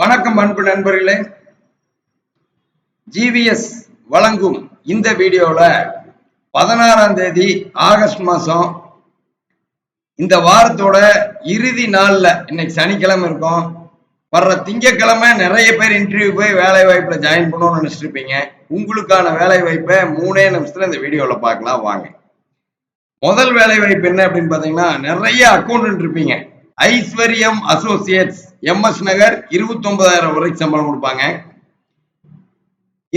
வணக்கம் அன்பு நண்பர்களே. ஜிவிஎஸ் வழங்கும் இந்த வீடியோல பதினாறாம் தேதி ஆகஸ்ட் மாசம் இந்த வாரத்தோட இறுதி நாள்ல இன்னைக்கு சனிக்கிழமை இருக்கும். வர்ற திங்கக்கிழமை நிறைய பேர் இன்டர்வியூ போய் வேலை வாய்ப்புல ஜாயின் பண்ணணும்னு நினைச்சிட்டு இருப்பீங்க உங்களுக்கான வேலை வாய்ப்பை மூணே நிமிஷத்துல இந்த வீடியோல பார்க்கலாம் வாங்க. முதல் வேலை வாய்ப்பு என்ன அப்படின்னு பாத்தீங்கன்னா நிறைய அக்கௌண்ட் இருப்பீங்க. ஐஸ்வர்யம் அசோசியேட்ஸ் எம்எஸ் நகர் இருபத்தி ஒன்பதாயிரம் வரைக்கும் சம்பளம் கொடுப்பாங்க.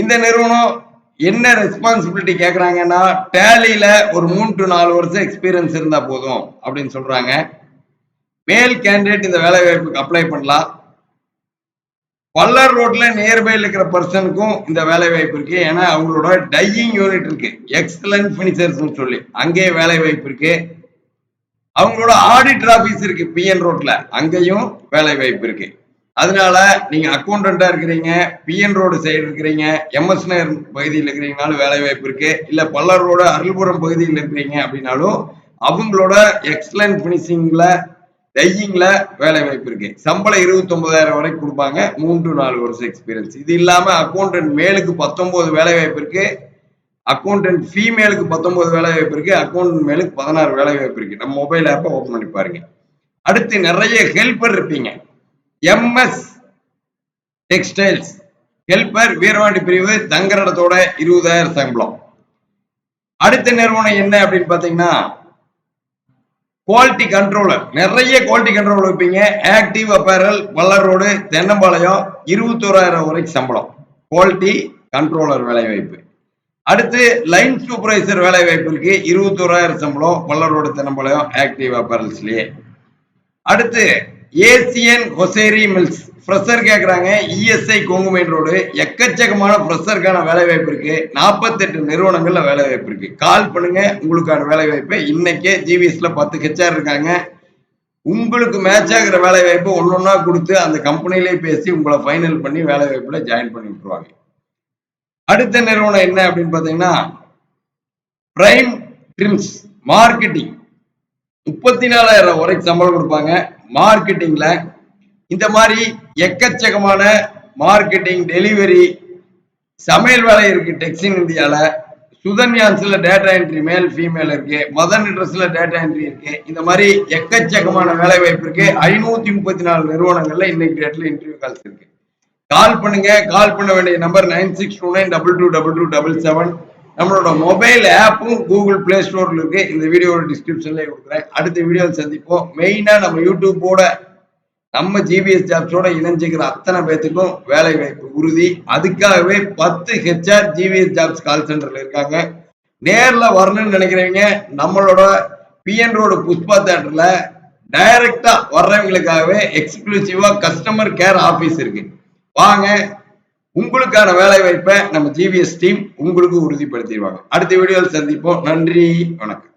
இந்த நிறுவனம் என்ன ரெஸ்பான்சிபிலிட்டி கேக்குறாங்கன்னா டேலியில ஒரு மூணு டு நாலு வருஷம் எக்ஸ்பீரியன்ஸ் இருந்தா போதும் அப்படின்னு சொல்றாங்க. மேல் கேண்டிடேட் இந்த வேலை வாய்ப்புக்கு அப்ளை பண்ணலாம். பல்லர் ரோட்ல நியர்பைல இருக்கிற பர்சனுக்கும் இந்த வேலை வாய்ப்பு இருக்கு. ஏன்னா அவங்களோட டையிங் யூனிட் இருக்கு. எக்ஸலன்ட் பினிஷர்ஸ் சொல்லி அங்கேயே வேலை வாய்ப்பு இருக்கு. அவங்களோட ஆடிட்டர் ஆபீஸ் இருக்கு பிஎன் ரோட்ல அங்கேயும் வேலை வாய்ப்பு இருக்கு. அதனால நீங்க அக்கௌண்டண்டா இருக்கிறீங்க பிஎன் ரோடு சைடு இருக்கிறீங்க எம்எஸ் நகர் பகுதியில் இருக்கிறீங்கனாலும் வேலை வாய்ப்பு இருக்கு. இல்ல பல்லர் ரோடு அருள்புரம் பகுதியில் இருக்கிறீங்க அப்படின்னாலும் அவங்களோட எக்ஸலன்ட் பினிஷிங்ல டையிங்ல வேலை வாய்ப்பு இருக்கு. சம்பளம் இருபத்தி ஒன்பதாயிரம் வரைக்கும் கொடுப்பாங்க. மூன்று நாலு வருஷம் எக்ஸ்பீரியன்ஸ் இது இல்லாம அக்கௌண்டன்ட் மேலுக்கு பத்தொன்பது வேலை வாய்ப்பு இருக்கு. அக்கௌண்டன்ட் ஃபீமேலுக்கு பத்தொன்பது வேலை வாய்ப்பு இருக்கு அக்கௌண்டன்ட் மேலுக்கு பதினாறு வேலை வாய்ப்பு இருக்கு. நம்ம மொபைல் ஆப்பை ஓப்பன் பண்ணி பாருங்க. அடுத்து நிறைய ஹெல்பர் இருப்பீங்க. எம்எஸ் டெக்ஸ்டைல்ஸ் ஹெல்பர் வீரவாண்டி பிரிவு தங்கரடத்தோட இருபதாயிரம் சம்பளம். அடுத்த நிறுவனம் என்ன அப்படின்னு பாத்தீங்கன்னா குவாலிட்டி கண்ட்ரோலர் நிறைய குவாலிட்டி கண்ட்ரோல் வைப்பீங்க ஆக்டிவ் அப்பேரல் வல்லரோடு தென்னம்பாளையம் இருபத்தோராயிரம் வரைக்கும் சம்பளம். குவாலிட்டி கண்ட்ரோலர் வேலை வாய்ப்பு அடுத்து லைன் சூப்பர்வைசர் வேலை வாய்ப்பு இருக்கு இருபத்தோராயிரம் சம்பளம் வல்லர் ரோடு ஆக்டிவ் அப்பரல்ஸ்லயே அடுத்து ஏசியன் ஹொசேரி மில்ஸ் ஃப்ரெஷர் கேட்குறாங்க இஎஸ்ஐ கொங்குமேன் ரோடு எக்கச்சக்கமான ஃப்ரெஷருக்கான வேலை வாய்ப்பு இருக்கு. நாற்பத்தெட்டு நிறுவனங்களில் வேலை வாய்ப்பு இருக்கு. கால் பண்ணுங்க. உங்களுக்கான வேலை வாய்ப்பை இன்னைக்கே ஜிவிஎஸ்ல பத்து ஹெச்ஆர் இருக்காங்க. உங்களுக்கு மேட்ச் ஆகிற வேலை வாய்ப்பு ஒன்றா கொடுத்து அந்த கம்பெனிலே பேசி உங்களை ஃபைனல் பண்ணி வேலைவாய்ப்பில் ஜாயின் பண்ணி விட்டுருவாங்க. அடுத்த நிறுவனம் என்ன அப்படின்னு பார்த்தீங்கன்னா பிரைம் ட்ரிம்ஸ் மார்க்கெட்டிங் முப்பத்தி நாலாயிரம் வரைக்கும் சம்பளம் கொடுப்பாங்க. மார்க்கெட்டிங்கில் இந்த மாதிரி எக்கச்சக்கமான மார்க்கெட்டிங் டெலிவரி சமையல் வேலை இருக்கு டெக்ஸின் இந்தியாவில் சுதன்யான்ஸில் டேட்டா என்ட்ரி மேல் ஃபீமேல் இருக்கு. மதன் ட்ரெஸ்ல டேட்டா என்ட்ரி இருக்கு. இந்த மாதிரி எக்கச்சக்கமான வேலை வாய்ப்பு இருக்கு. ஐநூத்தி முப்பத்தி நாலு நிறுவனங்கள்ல இன்னைக்கு டேட்ல இன்டர்வியூ கால்ஸ் இருக்கு. கால் பண்ணுங்க கால் பண்ண வேண்டிய number nine six two nine double two double two double seven நம்மளோட மொபைல் ஆப்பும் கூகுள் பிளே ஸ்டோர்ல இருக்கு. இந்த வீடியோட டிஸ்கிரிப்ஷன்ல கொடுக்குறேன். அடுத்த வீடியோ சந்திப்போம். மெயினா நம்ம யூடியூப்போட நம்ம ஜிபிஎஸ் ஜாப்ஸோட இணைஞ்சிக்கிற அத்தனை பேத்துக்கும் வேலை வாய்ப்பு உறுதி. அதுக்காகவே பத்து ஹெச்ஆர் ஜிபிஎஸ் ஜாப்ஸ் கால் சென்டர்ல இருக்காங்க. நேர்ல வரணும்னு நினைக்கிறவங்க நம்மளோட பிஎன் ரோடு புஷ்பா தேட்டர்ல டைரக்டா வர்றவங்களுக்காகவே எக்ஸ்க்ளூசிவா கஸ்டமர் கேர் ஆபீஸ் இருக்கு. வாங்க. உங்களுக்கான வேலை வாய்ப்பை நம்ம ஜிவிஎஸ் டீம் உங்களுக்கு உறுதிப்படுத்திடுவாங்க. அடுத்த வீடியோவில் சந்திப்போம். நன்றி. வணக்கம்.